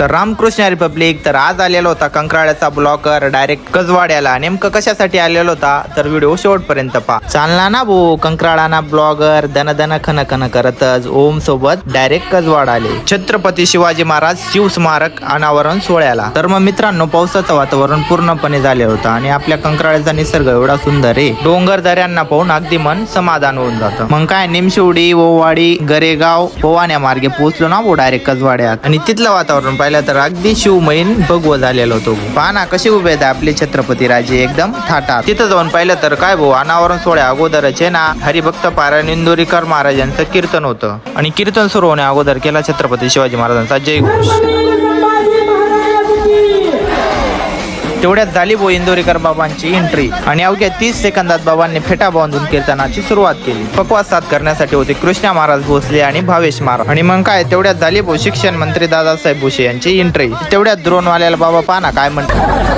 तर रामकृष्ण रिपब्लिक तर आज आलेला होता कंकराळ्याचा ब्लॉकर डायरेक्ट कजवाड्याला. नेमकं कशासाठी आलेला होता? तर व्हिडिओ शेवटपर्यंत पहा. चालला ना भाऊ कंकराळाना ब्लॉगर दन दन खन खन करतच. ओम सोबत डायरेक्ट कजवाड आले. छत्रपती शिवाजी महाराज शिव स्मारक अनावरण सोहळ्याला. तर मग मित्रांनो पावसाचं वातावरण पूर्णपणे झाले होतं आणि आपल्या कंक्राळ्याचा निसर्ग एवढा सुंदर आहे. डोंगर दऱ्यांना पाहून अगदी मन समाधान होऊन जातं. मग काय निमशिवडी ओवाडी गरेगाव पोवाण्या मार्गे पोहोचलो ना भाऊ डायरेक्ट कजवाड्यात. आणि तिथलं वातावरण पाहिजे पाहिलं तर अगदी शिवमयीन भगव झालेला होतो. पाना कसे उभे आहेत आपले छत्रपती राजे एकदम थाटात तिथं जाऊन पाहिलं तर काय भाऊ अनावरण सोहळ्या अगोदरच आहे ना. हरिभक्त पारायण इंदोरीकर महाराजांचं कीर्तन होतं. आणि कीर्तन सुरू होण्या अगोदर केला छत्रपती शिवाजी महाराजांचा जयघोष. तेवढ्यात झाली बो इंदोरीकर बाबांची एंट्री आणि अवघ्या तीस सेकंदात बाबांनी फेटा बांधून कीर्तनाची सुरुवात केली. पकवास साथ करण्यासाठी होते कृष्णा महाराज भोसले आणि भावेश महाराज. आणि मग काय? तेवढ्यात झाली बो शिक्षण मंत्री दादासाहेब भुसे यांची एंट्री तेवढ्यात द्रोणवाल्याला बाबा पाना काय म्हणतात.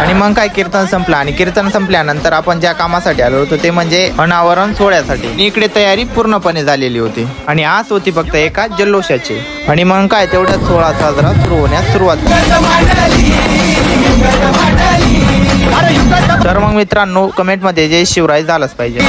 आणि मग काय? कीर्तन संपलं. आणि कीर्तन संपल्यानंतर आपण ज्या कामासाठी आलो होतो ते म्हणजे अनावरण सोहळ्यासाठी. इकडे तयारी पूर्णपणे झालेली होती. आणि आज होती फक्त एका जल्लोषाची. आणि मग काय? तेवढ्याच सोहळा साजरा सुरू होण्यास सुरुवात झाली. तर मग मित्रांनो कमेंटमध्ये जय शिवराय झालंच पाहिजे.